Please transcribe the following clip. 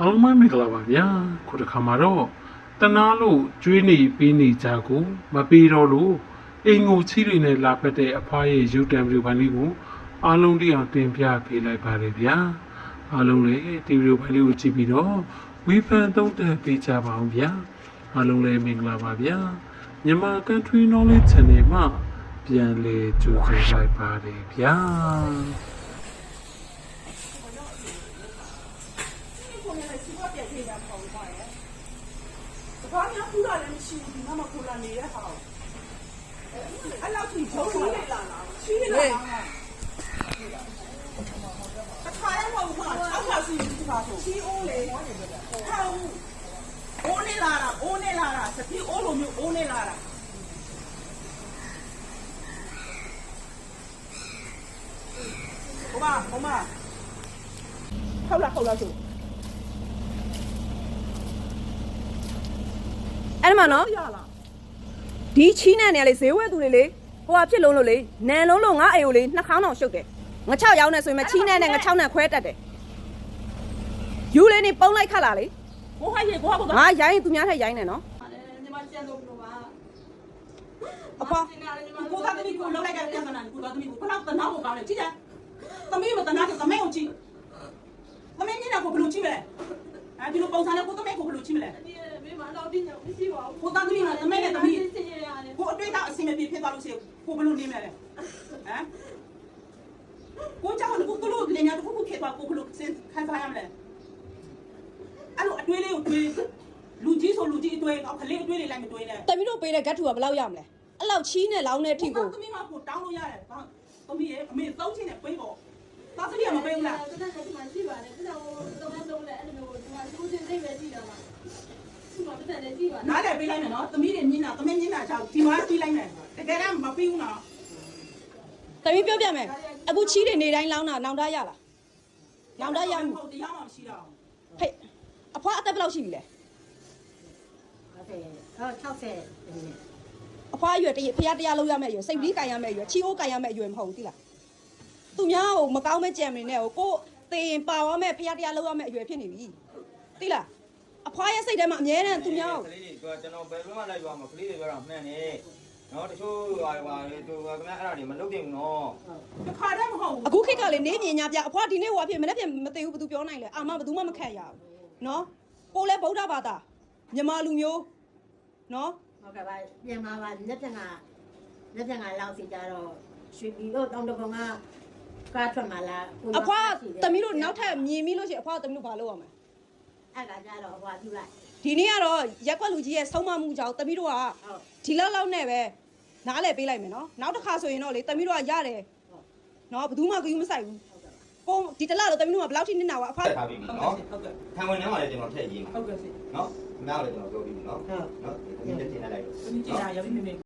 အားလုံးပဲမင်္ဂလာပါဗျာခုတစ်ခါမှာတော့တနာလို့ကျွေးနေပေးနေကြကိုမပေးတော့လို့အိမ်ငိုချီတွေနဲ့လာဖက်တဲ့အဖွားရဲ့ရုပ်တံဗီဒီယိုပိုင်းလေးကိုအားလုံးတိအောင်တင်ပြပေးလိုက်ပါတယ်ဗျာအားလုံးလည်းဒီဗီဒီယိုပိုင်းလေးကိုကြည့်ပြီးတော့ဝီဖန်သုံးသပ်ပေးကြပါအောင်ဗျာအားလုံးလည်းမင်္ဂလာပါဗျာမြန်မာ Country Knowledge Channel မှာပြန်လည်ကြိုဆိုလိုက်ပါတယ်ဗျာ ဘာများပူတာလည်းမရှိဘူးဒီမှာကိုလာနေတဲ့ဟာအဲ့လောက်ကြီးဘုံနေလာလားရှိနေလားအခါရမဟုတ်ဘူးအောက်ပါစီဒီပါဆိုရှိအိုးလေဟောအိုးနေလာတာအိုးနေလာတာစပီအိုးလိုမျိုးအိုးနေလာတာဟိုမဟိုမဟုတ်လားဟုတ်လားဆို အဲ့ဒီမှာနော်ရလားဒီချီးနဲ့နေလေဈေးဝဲသူတွေလေဟိုဟာဖြစ်လုံးလို့လေနန်လုံးလို့ငါအိမ်ကိုလေနှာခေါင်းအောင်ရှုပ်တယ်ငါ6ရောင်းနေဆိုရင်မချီးနဲ့နဲ့ငါ6နဲ့ခွဲတက်တယ်ယူလေးနေပုံလိုက်ခတ်လာလေကိုဟိုက်ရေကိုဟိုကငါရိုင်းရင်သူများထက်ရိုင်းနေနော်ညီမကျန်လို့လို့ပါအဖွားကိုသားသမီးကိုလောက်လိုက်တဲ့ပြဿနာကိုသားသမီးကိုဘယ်တော့တနာဖို့ကောင်းလဲကြည့်ကြသမီးမတနာတဲ့သမီးကိုကြည့်သမီးညနေကိုဘယ်လိုကြည့်မလဲအဲဒီလိုပုံစံနဲ့ကိုသမီးကိုဘယ်လိုကြည့်မလဲဒီ မင်းမတော့ဒီညမရှိပါဘူးကိုသားသမီးကသမီးနဲ့သမီးစင်ရရတယ်ကိုအတွေ့အကြုံအစီအမပြေဖြစ်သွားလို့ရှိရင်ကိုဘယ်လိုနေမလဲဟမ်ကိုကြောင့်ကိုကလို့လင်ညာတစ်ခုခုဖြစ်သွားကိုဘယ်လိုစဉ်းခံစားရမလဲအဲ့လိုအတွေ့လေးကိုတွေးလူကြီးဆိုလူကြီးအတွေ့အောက်ကလေးအတွေ့လေးလိုက်မတွေ့နဲ့တမီးတို့ပေးတဲ့ဂတ်ထူကဘယ်လောက်ရမလဲအဲ့လောက်ချီးနဲ့လောင်းတဲ့အထိကိုသမီးမကိုတောင်းလို့ရတယ်ဘာသမီးရဲ့အမေသုံးချင်းနဲ့ပြေးပေါ့သားသမီးကမပေးဘူးလားတကယ်ကမှရှိပါတယ်ဒါတော့တော့တော့လည်းအဲ့လိုမျိုးဒီမှာသူချင်းသိပဲကြည့်တာပါဒီမှာ ပတ်တယ်ကြည့်ပါနားလည်းပေးလိုက်မယ်နော်သမီးတွေမြင်တာသမီးမြင်တာကြောင့်ဒီမှာကြည့်လိုက်မယ်တကယ်တော့မပြီးဘူးနော်တမီးပြောပြမယ်အခုချီးတွေနေတိုင်းလောင်းတာနောင်တရလားနောင်တရမှုဟုတ်တရားမှမရှိတော့ဟဲ့အဖွားအသက်ဘယ်လောက်ရှိပြီလဲဟုတ်60အဖွားအရွယ်တရဖျားတရားလုံးရမယ့်အရွယ်စိတ်ပြီးကန်ရမယ့်အရွယ်ချီအိုးကန်ရမယ့်အရွယ်မဟုတ်ဘူးသိလားသူများဟိုမကောင်းမဲ့ကြံမနေနဲ့ဟိုကိုသေရင်ပါသွားမဲ့ဖျားတရားလုံးရမယ့်အရွယ်ဖြစ်နေပြီသိလား အဖွားရဲ့စိတ်ထဲမှာအမြဲတမ်းသူများကိုကလေးတွေကကျွန်တော်ဘယ်လိုမှလိုက်ပါမကလေးတွေပြောတာမှန်တယ်နော်တချို့ဟာဟာသူကခင်ဗျအဲ့ဒါတွေမလုပ်တင်ဘူးနော်တခါတည်းမဟုတ်ဘူးအခုခေတ်ကလေနေမြင်냐ပြအဖွားဒီနေ့ဟိုအဖြစ်မနေ့ဖြစ်မသိဘူးဘသူပြောနိုင်လဲအာမဘသူမှမခက်ရဘူးနော်ကိုလည်းဗုဒ္ဓဘာသာမြမလူမျိုးနော်ဟုတ်ကဲ့ပါပြန်ပါပါလက်ပြန်ကလက်ပြန်ကလောက်စီကြတော့ရွှေပြည်တို့တောင်တကုံကကားထွက်มาလာအဖွားတမီးတို့နောက်ထပ်မြင်ပြီးလို့ရှိရင်အဖွားတမီးတို့ဘာလုပ်ရမလဲ အဲ့ကကြတော့ဟိုပြုလိုက် ဒီနေ့ကတော့ရက်ကွက်လူကြီးရဲ့ဆုံးမမှုကြောင့်တမီးတို့ကဟုတ် ဒီလောက်လောက်နဲ့ပဲနားလဲပေးလိုက်မယ်နော်နောက်တစ်ခါဆိုရင်တော့လေတမီးတို့ကရတယ်နော်ဘယ်သူမှကူမဆိုင်ဘူးကိုဒီတစ်လတော့တမီးတို့ကဘယ်လောက်ထိနစ်နာဝအဖွားထားပြီးပြီနော်ဟုတ်ကဲ့ခံဝင်ထဲမှာလည်းကျွန်တော်ထည့်ရေးမှာဟုတ်ကဲ့စီနော်ခင်ဗျားလည်းကျွန်တော်ပြောပြီးပြီနော်နော်ဒီနေ့တင်လိုက်လိုက် သမီးကြည့်ရရပြီမေမေ